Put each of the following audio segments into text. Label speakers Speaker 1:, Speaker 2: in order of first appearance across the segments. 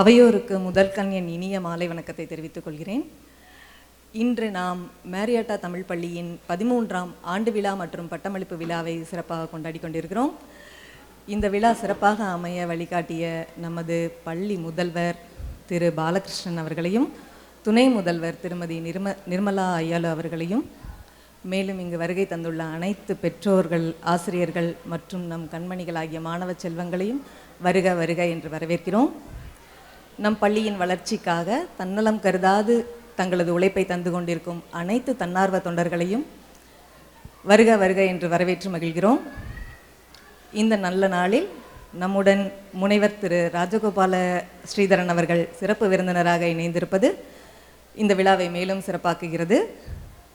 Speaker 1: அவையோருக்கு முதல் என் இனிய மாலை வணக்கத்தை தெரிவித்துக் கொள்கிறேன். இன்று நாம் மேரியாட்டா தமிழ் பள்ளியின் பதிமூன்றாம் ஆண்டு விழா மற்றும் பட்டமளிப்பு விழாவை சிறப்பாக கொண்டாடி கொண்டிருக்கிறோம். இந்த விழா சிறப்பாக அமைய வழிகாட்டிய நமது பள்ளி முதல்வர் திரு பாலகிருஷ்ணன் அவர்களையும் துணை முதல்வர் திருமதி நிர்ம நிர்மலா ஐயாலு அவர்களையும் மேலும் இங்கு வருகை தந்துள்ள அனைத்து பெற்றோர்கள் ஆசிரியர்கள் மற்றும் நம் கண்மணிகள் ஆகிய மாணவ செல்வங்களையும் வருக வருக என்று வரவேற்கிறோம். நம் பள்ளியின் வளர்ச்சிக்காக தன்னலம் கருதாது தங்களது உழைப்பை தந்து கொண்டிருக்கும் அனைத்து தன்னார்வ தொண்டர்களையும் வருக வருக என்று வரவேற்று மகிழ்கிறோம். இந்த நல்ல நாளில் நம்முடன் முனைவர் திரு ராஜகோபால ஸ்ரீதரன் அவர்கள் சிறப்பு விருந்தினராக இணைந்திருப்பது இந்த விழாவை மேலும் சிறப்பாக்குகிறது.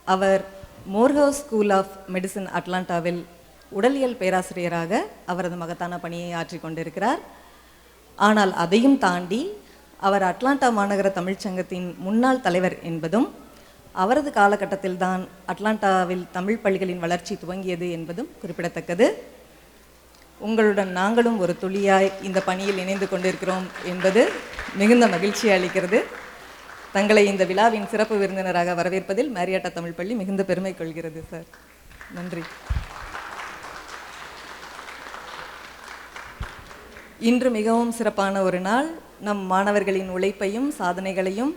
Speaker 1: அவர் மோர்ஹவுஸ் ஸ்கூல் ஆஃப் மெடிசன் அட்லாண்டாவில் உடலியல் பேராசிரியராக அவரது மகத்தான பணியை ஆற்றிக் கொண்டிருக்கிறார். ஆனால் அதையும் தாண்டி அவர் அட்லாண்டா மாநகர தமிழ்ச்சங்கத்தின் முன்னாள் தலைவர் என்பதும் அவரது காலகட்டத்தில்தான் அட்லாண்டாவில் தமிழ் பள்ளிகளின் வளர்ச்சி துவங்கியது என்பதும் குறிப்பிடத்தக்கது. உங்களுடன் நாங்களும் ஒரு துளியாய் இந்த பணியில் இணைந்து கொண்டிருக்கிறோம் என்பது மிகுந்த மகிழ்ச்சி அளிக்கிறது. தங்களை இந்த விழாவின் சிறப்பு விருந்தினராக வரவேற்பதில் மேரியாட்டா தமிழ் பள்ளி மிகுந்த பெருமை கொள்கிறது சார். நன்றி. இன்று மிகவும் சிறப்பான ஒரு நாள். நம் மாணவர்களின் உழைப்பையும் சாதனைகளையும்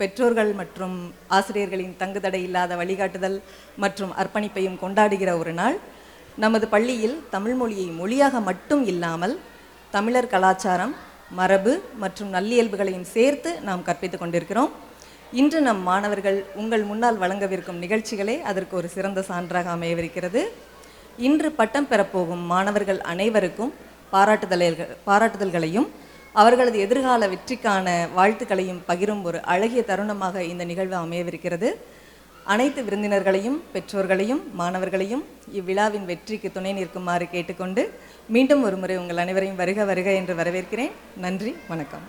Speaker 1: பெற்றோர்கள் மற்றும் ஆசிரியர்களின் தங்குதடை இல்லாத வழிகாட்டுதல் மற்றும் அர்ப்பணிப்பையும் கொண்டாடுகிற ஒரு நாள். நமது பள்ளியில் தமிழ் மொழியை மொழியாக மட்டும் இல்லாமல் தமிழர் கலாச்சாரம் மரபு மற்றும் நல்லியல்புகளையும் சேர்த்து நாம் கற்பித்துக் கொண்டிருக்கிறோம். இன்று நம் மாணவர்கள் உங்கள் முன்னால் வழங்கவிருக்கும் நிகழ்ச்சிகளே அதற்கு ஒரு சிறந்த சான்றாக அமையவிருக்கிறது. இன்று பட்டம் பெறப்போகும் மாணவர்கள் அனைவருக்கும் பாராட்டுதல்கள் பாராட்டுதல்களையும் அவர்களது எதிர்கால வெற்றிக்கான வாழ்த்துக்களையும் பகிரும் ஒரு அழகிய தருணமாக இந்த நிகழ்வு அமையவிருக்கிறது. அனைத்து விருந்தினர்களையும் பெற்றோர்களையும் மாணவர்களையும் இவ்விழாவின் வெற்றிக்கு துணை நிற்குமாறு கேட்டுக்கொண்டு மீண்டும் ஒரு முறை உங்கள் அனைவரையும் வருக வருக என்று வரவேற்கிறேன். நன்றி வணக்கம்.